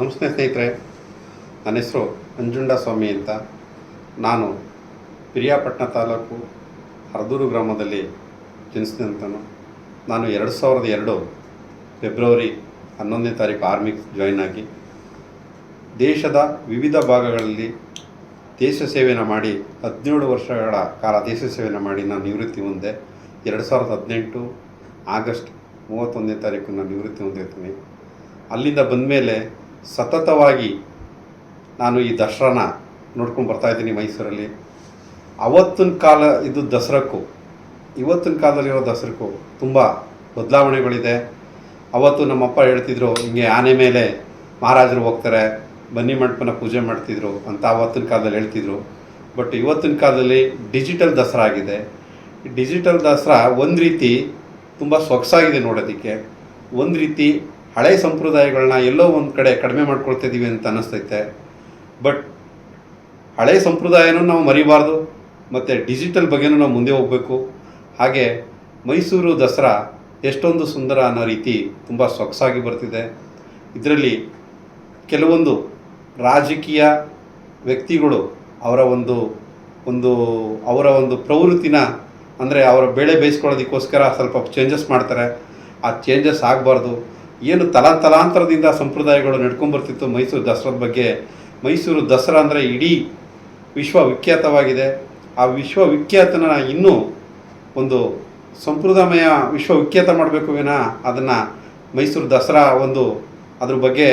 ನಮಸ್ತೆ ಸ್ನೇಹಿತರೆ, ನನ್ನ ಹೆಸರು ಅಂಜುಂಡ ಸ್ವಾಮಿ ಅಂತ. ನಾನು ಪಿರಿಯಾಪಟ್ಟಣ ತಾಲೂಕು ಹರದೂರು ಗ್ರಾಮದಲ್ಲಿ ಜನಿಸಿದಂತನು. ನಾನು ಎರಡು ಸಾವಿರದ ಎರಡು ಫೆಬ್ರವರಿ ಹನ್ನೊಂದನೇ ತಾರೀಕು ಆರ್ಮಿಗೆ ಜಾಯ್ನ್ ಆಗಿ ದೇಶದ ವಿವಿಧ ಭಾಗಗಳಲ್ಲಿ ದೇಶ ಸೇವೆಯನ್ನು ಮಾಡಿ ಹದಿನೇಳು ವರ್ಷಗಳ ಕಾಲ ದೇಶ ಸೇವೆಯನ್ನು ಮಾಡಿ ನಾನು ನಿವೃತ್ತಿ ಹೊಂದೆ ಎರಡು ಸಾವಿರದ ಹದಿನೆಂಟು ಆಗಸ್ಟ್ ಮೂವತ್ತೊಂದನೇ ತಾರೀಕು ನಾನು ನಿವೃತ್ತಿ ಹೊಂದಿರ್ತೀನಿ. ಅಲ್ಲಿಂದ ಬಂದಮೇಲೆ ಸತತವಾಗಿ ನಾನು ಈ ದಸರಾನ ನೋಡ್ಕೊಂಡು ಬರ್ತಾ ಇದ್ದೀನಿ ಮೈಸೂರಲ್ಲಿ. ಅವತ್ತಿನ ಕಾಲ ಇದು ದಸರಾಕ್ಕೂ, ಇವತ್ತಿನ ಕಾಲದಲ್ಲಿರೋ ದಸರಾಕ್ಕೂ ತುಂಬ ಬದಲಾವಣೆಗಳಿದೆ. ಅವತ್ತು ನಮ್ಮಪ್ಪ ಹೇಳ್ತಿದ್ರು, ಹಿಂಗೆ ಆನೆ ಮೇಲೆ ಮಹಾರಾಜರು ಹೋಗ್ತಾರೆ, ಬನ್ನಿ ಮಂಟಪನ ಪೂಜೆ ಮಾಡ್ತಿದ್ರು ಅಂತ ಅವತ್ತಿನ ಕಾಲದಲ್ಲಿ ಹೇಳ್ತಿದ್ರು. ಬಟ್ ಇವತ್ತಿನ ಕಾಲದಲ್ಲಿ ಡಿಜಿಟಲ್ ದಸರಾ ಆಗಿದೆ. ಡಿಜಿಟಲ್ ದಸರಾ ಒಂದು ರೀತಿ ತುಂಬ ಸೊಗಸಾಗಿದೆ ನೋಡೋದಕ್ಕೆ. ಒಂದು ರೀತಿ ಹಳೆ ಸಂಪ್ರದಾಯಗಳನ್ನ ಎಲ್ಲೋ ಒಂದು ಕಡೆ ಕಡಿಮೆ ಮಾಡ್ಕೊಳ್ತಿದ್ದೀವಿ ಅಂತ ಅನ್ನಿಸ್ತೈತೆ. ಬಟ್ ಹಳೆ ಸಂಪ್ರದಾಯನೂ ನಾವು ಮರಿಬಾರ್ದು, ಮತ್ತು ಡಿಜಿಟಲ್ ಬಗ್ಗೆನೂ ನಾವು ಮುಂದೆ ಹೋಗಬೇಕು. ಹಾಗೆ ಮೈಸೂರು ದಸರಾ ಎಷ್ಟೊಂದು ಸುಂದರ ಅನ್ನೋ ರೀತಿ ತುಂಬ ಸೊಗಸಾಗಿ ಬರ್ತಿದೆ. ಇದರಲ್ಲಿ ಕೆಲವೊಂದು ರಾಜಕೀಯ ವ್ಯಕ್ತಿಗಳು ಅವರ ಒಂದು ಒಂದು, ಅವರ ಒಂದು ಪ್ರವೃತ್ತಿನ ಅಂದರೆ ಅವರ ಬೆಳೆ ಬೇಯಿಸ್ಕೊಳ್ಳೋದಕ್ಕೋಸ್ಕರ ಸ್ವಲ್ಪ ಚೇಂಜಸ್ ಮಾಡ್ತಾರೆ. ಆ ಚೇಂಜಸ್ ಆಗಬಾರ್ದು. ಏನು ತಲಾಂತಲಾಂತರದಿಂದ ಸಂಪ್ರದಾಯಗಳು ನಡ್ಕೊಂಡ್ಬರ್ತಿತ್ತು ಮೈಸೂರು ದಸರಾದ ಬಗ್ಗೆ. ಮೈಸೂರು ದಸರಾ ಅಂದರೆ ಇಡೀ ವಿಶ್ವವಿಖ್ಯಾತವಾಗಿದೆ. ಆ ವಿಶ್ವವಿಖ್ಯಾತನ ಇನ್ನೂ ಒಂದು ಸಂಪ್ರದಾಯ ವಿಶ್ವವಿಖ್ಯಾತ ಮಾಡಬೇಕು ವಿನ ಅದನ್ನು ಮೈಸೂರು ದಸರಾ ಒಂದು ಅದ್ರ ಬಗ್ಗೆ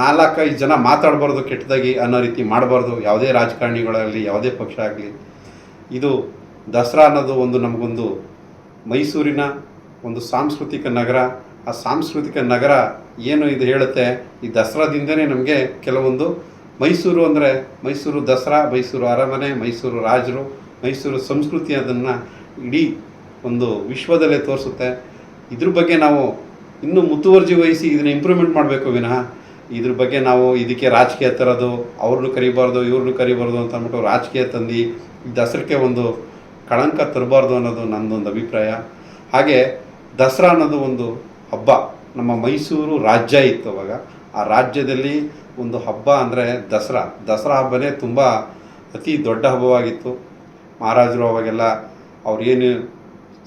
ನಾಲ್ಕೈದು ಜನ ಮಾತಾಡಬಾರ್ದು ಕೆಟ್ಟದಾಗಿ ಅನ್ನೋ ರೀತಿ ಮಾಡಬಾರ್ದು. ಯಾವುದೇ ರಾಜಕಾರಣಿಗಳಾಗಲಿ ಯಾವುದೇ ಪಕ್ಷ ಆಗಲಿ. ಇದು ದಸರಾ ಅನ್ನೋದು ಒಂದು ನಮಗೊಂದು ಮೈಸೂರಿನ ಒಂದು ಸಾಂಸ್ಕೃತಿಕ ನಗರ. ಆ ಸಾಂಸ್ಕೃತಿಕ ನಗರ ಏನು ಇದು ಹೇಳುತ್ತೆ? ಈ ದಸರಾದಿಂದನೇ ನಮಗೆ ಕೆಲವೊಂದು ಮೈಸೂರು ಅಂದರೆ ಮೈಸೂರು ದಸರಾ, ಮೈಸೂರು ಅರಮನೆ, ಮೈಸೂರು ರಾಜರು, ಮೈಸೂರು ಸಂಸ್ಕೃತಿ ಅದನ್ನು ಇಡೀ ಒಂದು ವಿಶ್ವದಲ್ಲೇ ತೋರಿಸುತ್ತೆ. ಇದ್ರ ಬಗ್ಗೆ ನಾವು ಇನ್ನೂ ಮುತುವರ್ಜಿ ವಹಿಸಿ ಇದನ್ನ ಇಂಪ್ರೂವ್ಮೆಂಟ್ ಮಾಡಬೇಕು ವಿನಃ. ಇದ್ರ ಬಗ್ಗೆ ನಾವು ಇದಕ್ಕೆ ರಾಜಕೀಯ ತರೋದು, ಅವ್ರನ್ನೂ ಕರಿಬಾರ್ದು, ಇವ್ರನ್ನೂ ಕರಿಬಾರ್ದು ಅಂತ ಅಂದ್ಬಿಟ್ಟು ರಾಜಕೀಯ ತಂದು ದಸರಕ್ಕೆ ಒಂದು ಕಳಂಕ ತರಬಾರ್ದು ಅನ್ನೋದು ನನ್ನದೊಂದು ಅಭಿಪ್ರಾಯ. ಹಾಗೆ ದಸರಾ ಅನ್ನೋದು ಒಂದು ಹಬ್ಬ. ನಮ್ಮ ಮೈಸೂರು ರಾಜ್ಯ ಇತ್ತು ಅವಾಗ. ಆ ರಾಜ್ಯದಲ್ಲಿ ಒಂದು ಹಬ್ಬ ಅಂದರೆ ದಸರಾ. ದಸರಾ ಹಬ್ಬನೇ ತುಂಬ ಅತಿ ದೊಡ್ಡ ಹಬ್ಬವಾಗಿತ್ತು. ಮಹಾರಾಜರು ಅವಾಗೆಲ್ಲ ಏನು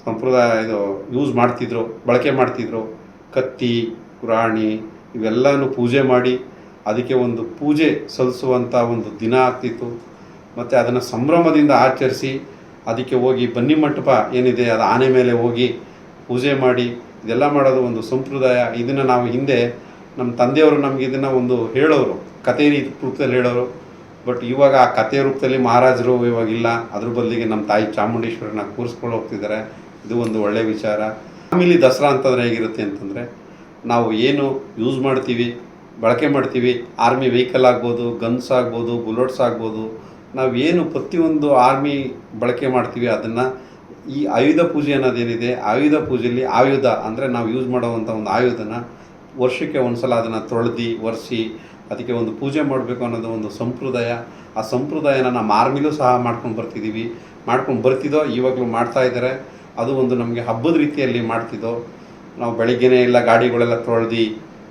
ಸಂಪ್ರದಾಯ ಇದು ಯೂಸ್ ಮಾಡ್ತಿದ್ರು, ಬಳಕೆ ಮಾಡ್ತಿದ್ರು. ಕತ್ತಿ, ಪುರಾಣಿ ಇವೆಲ್ಲನೂ ಪೂಜೆ ಮಾಡಿ ಅದಕ್ಕೆ ಒಂದು ಪೂಜೆ ಸಲ್ಲಿಸುವಂಥ ಒಂದು ದಿನ ಆಗ್ತಿತ್ತು. ಮತ್ತು ಅದನ್ನು ಸಂಭ್ರಮದಿಂದ ಆಚರಿಸಿ ಅದಕ್ಕೆ ಹೋಗಿ ಬನ್ನಿ ಮಂಟಪ ಏನಿದೆ ಅದು ಆನೆ ಮೇಲೆ ಹೋಗಿ ಪೂಜೆ ಮಾಡಿ ಇದೆಲ್ಲ ಮಾಡೋದು ಒಂದು ಸಂಪ್ರದಾಯ. ಇದನ್ನು ನಾವು ಹಿಂದೆ ನಮ್ಮ ತಂದೆಯವರು ನಮಗೆ ಇದನ್ನು ಒಂದು ಹೇಳೋರು. ರೀತಿ ರೂಪದಲ್ಲಿ ಹೇಳೋರು. ಬಟ್ ಇವಾಗ ಆ ಕತೆ ರೂಪದಲ್ಲಿ ಮಹಾರಾಜರು ಇವಾಗ ಇಲ್ಲ. ಅದ್ರ ಬದಲಿಗೆ ನಮ್ಮ ತಾಯಿ ಚಾಮುಂಡೇಶ್ವರನ ಕೂರಿಸ್ಕೊಂಡು ಹೋಗ್ತಿದ್ದಾರೆ. ಇದು ಒಂದು ಒಳ್ಳೆಯ ವಿಚಾರ. ಆಮೇಲೆ ದಸರಾ ಅಂತಂದರೆ ಹೇಗಿರುತ್ತೆ ಅಂತಂದರೆ, ನಾವು ಏನು ಯೂಸ್ ಮಾಡ್ತೀವಿ, ಬಳಕೆ ಮಾಡ್ತೀವಿ, ಆರ್ಮಿ ವೆಹಿಕಲ್ ಆಗ್ಬೋದು, ಗನ್ಸ್ ಆಗ್ಬೋದು, ಬುಲೆಟ್ಸ್ ಆಗ್ಬೋದು ನಾವು ಏನು ಪ್ರತಿಯೊಂದು ಆರ್ಮಿ ಬಳಕೆ ಮಾಡ್ತೀವಿ, ಅದನ್ನು ಈ ಆಯುಧ ಪೂಜೆ ಅನ್ನೋದೇನಿದೆ, ಆಯುಧ ಪೂಜೆಯಲ್ಲಿ ಆಯುಧ ಅಂದರೆ ನಾವು ಯೂಸ್ ಮಾಡುವಂಥ ಒಂದು ಆಯುಧನ ವರ್ಷಕ್ಕೆ ಒಂದು ಸಲ ಅದನ್ನು ತೊಳೆದು, ಒರೆಸಿ, ಅದಕ್ಕೆ ಒಂದು ಪೂಜೆ ಮಾಡಬೇಕು ಅನ್ನೋದು ಒಂದು ಸಂಪ್ರದಾಯ. ಆ ಸಂಪ್ರದಾಯನ ನಮ್ಮ ಆರ್ಮಿಲೂ ಸಹ ಮಾಡ್ಕೊಂಡು ಬರ್ತಿದ್ದೀವಿ ಮಾಡ್ಕೊಂಡು ಬರ್ತಿದ್ದೋ ಇವಾಗಲೂ ಮಾಡ್ತಾ ಇದ್ದಾರೆ ಅದು ಒಂದು ನಮಗೆ ಹಬ್ಬದ ರೀತಿಯಲ್ಲಿ ಮಾಡ್ತಿದ್ದೋ ನಾವು ಬೆಳಿಗ್ಗೆನೇ ಎಲ್ಲ ಗಾಡಿಗಳೆಲ್ಲ ತೊಳೆದು,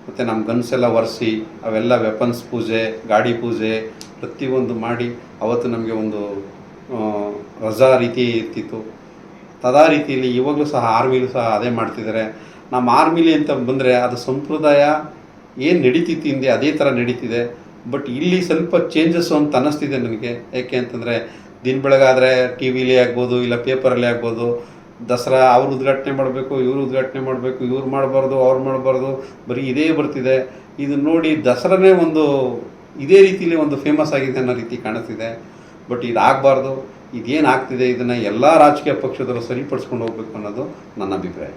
ಮತ್ತು ನಮ್ಮ ಗನ್ಸೆಲ್ಲ ಒರೆಸಿ, ಅವೆಲ್ಲ ವೆಪನ್ಸ್ ಪೂಜೆ, ಗಾಡಿ ಪೂಜೆ ಪ್ರತಿಯೊಂದು ಮಾಡಿ ಅವತ್ತು ನಮಗೆ ಒಂದು ರಜಾ ರೀತಿ ಇರ್ತಿತ್ತು. ತದಾ ರೀತಿಯಲ್ಲಿ ಇವಾಗಲೂ ಸಹ ಆರ್ಮಿಲೂ ಸಹ ಅದೇ ಮಾಡ್ತಿದ್ದಾರೆ. ನಮ್ಮ ಆರ್ಮಿಲಿ ಅಂತ ಬಂದರೆ ಅದು ಸಂಪ್ರದಾಯ ಏನು ನಡೀತಿತ್ತು ಹಿಂದೆ ಅದೇ ಥರ ನಡೀತಿದೆ. ಬಟ್ ಇಲ್ಲಿ ಸ್ವಲ್ಪ ಚೇಂಜಸ್ಸು ಅಂತ ಅನ್ನಿಸ್ತಿದೆ ನನಗೆ. ಯಾಕೆ ಅಂತಂದರೆ ದಿನ ಬೆಳಗಾದರೆ ಟಿ ವಿಲಿ ಆಗ್ಬೋದು, ಇಲ್ಲ ಪೇಪರಲ್ಲಿ ಆಗ್ಬೋದು. ದಸರಾ ಅವ್ರು ಉದ್ಘಾಟನೆ ಮಾಡಬೇಕು, ಇವರು ಉದ್ಘಾಟನೆ ಮಾಡಬೇಕು, ಇವ್ರು ಮಾಡಬಾರ್ದು, ಅವ್ರು ಮಾಡಬಾರ್ದು, ಬರೀ ಇದೇ ಬರ್ತಿದೆ. ಇದು ನೋಡಿ ದಸರಾನೇ ಒಂದು ಇದೇ ರೀತಿಲಿ ಒಂದು ಫೇಮಸ್ ಆಗಿದೆ ಅನ್ನೋ ರೀತಿ ಕಾಣಿಸ್ತಿದೆ. ಬಟ್ ಇದಾಗಬಾರ್ದು ಆಗ್ತಿದೆ ಇದನ್ನು ಎಲ್ಲ ರಾಜಕೀಯ ಪಕ್ಷದವರು ಸರಿಪಡಿಸ್ಕೊಂಡು ಹೋಗ್ಬೇಕು ಅನ್ನೋದು ನನ್ನ ಅಭಿಪ್ರಾಯ.